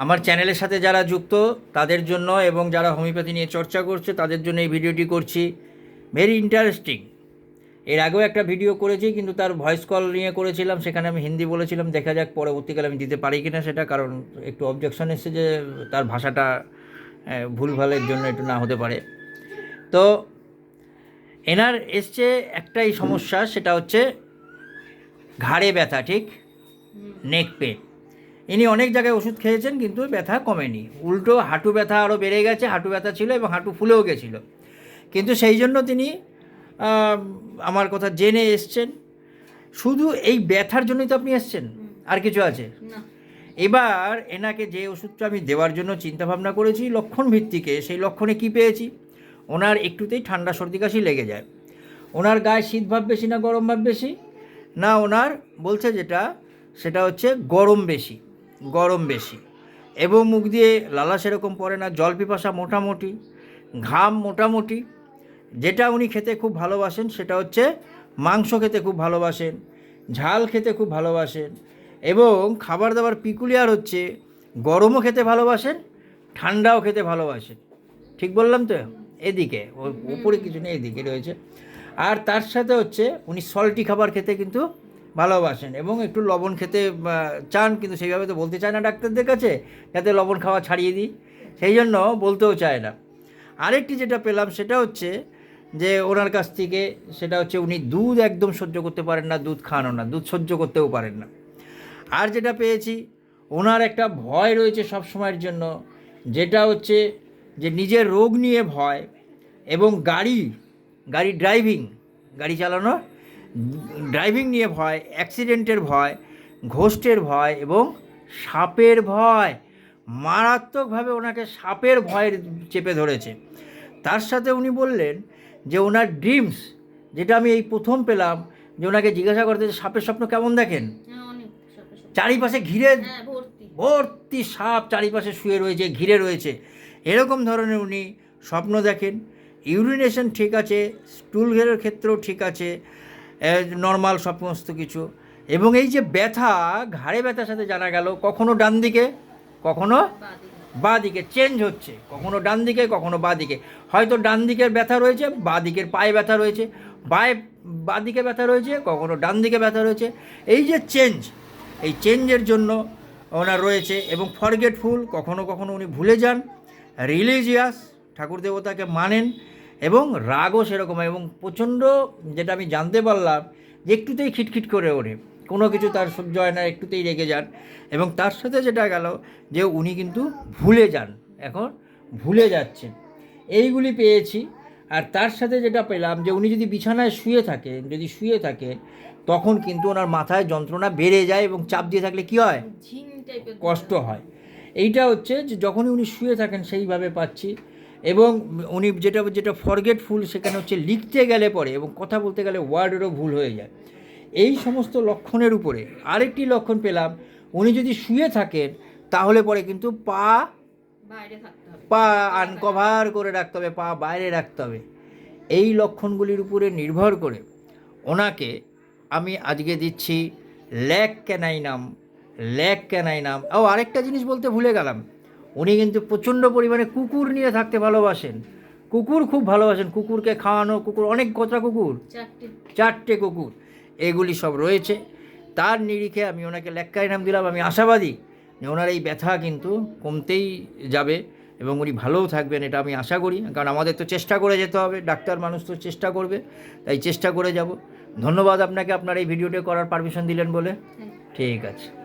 আমার চ্যানেলের সাথে যারা যুক্ত তাদের জন্য এবং যারা হোমিওপ্যাথি নিয়ে চর্চা করছে তাদের জন্য এই ভিডিওটি করছি ভেরি ইন্টারেস্টিং এর আগেও একটা ভিডিও করেছি কিন্তু তার ভয়েস কল নিয়ে করেছিলাম সেখানে আমি হিন্দি বলেছিলাম দেখা যাক পরবর্তীকালে আমি দিতে পারি কিনা সেটা কারণ একটু অবজেকশন এসছে যে তার ভাষাটা ভুলভালের জন্য একটু না হতে পারে। তো এনার এসছে একটাই সমস্যা সেটা হচ্ছে ঘাড়ে ব্যথা ঠিক? নেক পেন ইনি অনেক জায়গায় ওষুধ খেয়েছেন কিন্তু ব্যথা কমেনি। উল্টো হাঁটু ব্যথা আরও বেড়ে গেছে হাঁটু ব্যথা ছিল এবং হাঁটু ফুলেও গেছিল। কিন্তু সেই জন্য তিনি আমার কথা জেনে এসছেন। শুধু এই ব্যথার জন্যই তো আপনি এসছেন আর কিছু আছে? এবার এনাকে যে ওষুধটা আমি দেওয়ার জন্য চিন্তাভাবনা করেছি লক্ষণ ভিত্তিকে সেই লক্ষণে কি পেয়েছি? ওনার একটুতেই ঠান্ডা সর্দি কাশি লেগে যায়। ওনার গায়ে শীত ভাব বেশি না গরম ভাব বেশি? না ওনার বলছে যেটা সেটা হচ্ছে গরম বেশি। গরম বেশি। এবং মুখ দিয়ে লালা সেরকম পড়ে না, জল পিপাসা মোটামুটি, ঘাম মোটামুটি। যেটা উনি খেতে খুব ভালোবাসেন সেটা হচ্ছে মাংস খেতে খুব ভালোবাসেন, ঝাল খেতে খুব ভালোবাসেন। এবং খাবার দাবার পিকুলিয়ার হচ্ছে গরমও খেতে ভালোবাসেন, ঠান্ডাও খেতে ভালোবাসেন। ঠিক বললাম তো? এদিকে, ও- উপরে কিছু নেই, এদিকে রয়েছে। আর তার সাথে হচ্ছে উনি সল্টি খাবার খেতে কিন্তু ভালোবাসেন এবং একটু লবণ খেতে চান, কিন্তু সেইভাবে তো বলতে চায় না ডাক্তারদের কাছে, যাতে লবণ খাওয়া ছাড়িয়ে দিই। সেই জন্য বলতেও চায় না। আরেকটি যেটা পেলাম সেটা হচ্ছে যে, ওনার কাছ থেকে সেটা হচ্ছে উনি দুধ একদম সহ্য করতে পারেন না, দুধ খানো না, দুধ সহ্য করতেও পারেন না। আর যেটা পেয়েছি, ওনার একটা ভয় রয়েছে সব সময়ের জন্য, যেটা হচ্ছে যে, নিজের রোগ নিয়ে ভয় এবং গাড়ি গাড়ি ড্রাইভিং, গাড়ি চালানো ড্রাইভিং নিয়ে ভয় অ্যাক্সিডেন্টের ভয় ঘোষ্টের ভয় এবং সাপের ভয়। মারাত্মকভাবে ওনাকে সাপের ভয়ের চেপে ধরেছে। তার সাথে উনি বললেন যে ওনার ড্রিমস যেটা আমি এই প্রথম পেলাম যে ওনাকে জিজ্ঞাসা করতে যে সাপের স্বপ্ন কেমন দেখেন? হ্যাঁ। চারিপাশে ঘিরে হ্যাঁ ভর্তি। ভর্তি সাপ চারিপাশে শুয়ে রয়েছে ঘিরে রয়েছে। এরকম ধরনের উনি স্বপ্ন দেখেন। ইউরিনেশন ঠিক আছে স্টুল ঘেরের ক্ষেত্রেও ঠিক আছে। নর্মাল সমস্ত কিছু। এবং এই যে ব্যথা, ঘাড়ে ব্যথার সাথে জানা গেল, কখনো ডান দিকে, কখনো বাঁ দিকে। চেঞ্জ হচ্ছে। কখনো ডান দিকে, কখনো বাঁ দিকে। হয়তো ডান দিকের ব্যথা রয়েছে, বাঁ দিকের পায়ে ব্যথা রয়েছে। বায়ে, বাঁ দিকে ব্যথা রয়েছে, কখনো ডান দিকে ব্যথা রয়েছে। এই যে চেঞ্জ এই চেঞ্জের জন্য ওনার রয়েছে এবং ফরগেটফুল কখনো কখনো উনি ভুলে যান। রিলিজিয়াস ঠাকুর দেবতাকে মানেন। এবং রাগও সেরকম এবং প্রচণ্ড যেটা আমি জানতে পারলাম যে একটুতেই খিটখিট করে ওঠে। কোনো কিছু তার সহ্য হয় না একটুতেই রেগে যান এবং তার সাথে যেটা গেল যে উনি কিন্তু ভুলে যান এখন ভুলে যাচ্ছেন। এইগুলি পেয়েছি আর তার সাথে যেটা পেলাম যে উনি যদি বিছানায় শুয়ে থাকেন যদি শুয়ে থাকেন তখন কিন্তু ওনার মাথায় যন্ত্রণা বেড়ে যায় এবং চাপ দিয়ে থাকলে কি হয়? কষ্ট হয়। এইটা হচ্ছে যে যখনই উনি শুয়ে থাকেন সেইভাবে পাচ্ছি। এবং উনি যেটা যেটা ফরগেটফুল সেখানে হচ্ছে লিখতে গেলে পরে এবং কথা বলতে গেলে ওয়ার্ডেরও ভুল হয়ে যায়। এই সমস্ত লক্ষণের উপরে আরেকটি লক্ষণ পেলাম উনি যদি শুয়ে থাকেন তাহলে পরে কিন্তু পা বাইরে পা আনকভার করে রাখতে হবে পা বাইরে রাখতে হবে। এই লক্ষণগুলির উপরে নির্ভর করে ওনাকে আমি আজকে দিচ্ছি ল্যাক ক্যানাইনাম ল্যাক ক্যানাইনাম। ও আরেকটা জিনিস বলতে ভুলে গেলাম। উনি কিন্তু প্রচণ্ড পরিমাণে কুকুর নিয়ে থাকতে ভালোবাসেন। কুকুর খুব ভালোবাসেন। কুকুরকে খাওয়ানো কুকুর অনেক কতটা কুকুর। চারটে। কুকুর। এগুলি সব রয়েছে। তার নিরিখে আমি ওনাকে লেক্কাই নাম দিলাম। আমি আশাবাদী যে ওনার এই ব্যথা কিন্তু কমতেই যাবে এবং উনি ভালোও থাকবেন এটা আমি আশা করি। কারণ আমাদের তো চেষ্টা করে যেতে হবে। ডাক্তার মানুষ তো চেষ্টা করবে। তাই চেষ্টা করে যাব। ধন্যবাদ আপনাকে। আপনার এই ভিডিওটা করার পারমিশন দিলেন বলে। হ্যাঁ। ঠিক আছে।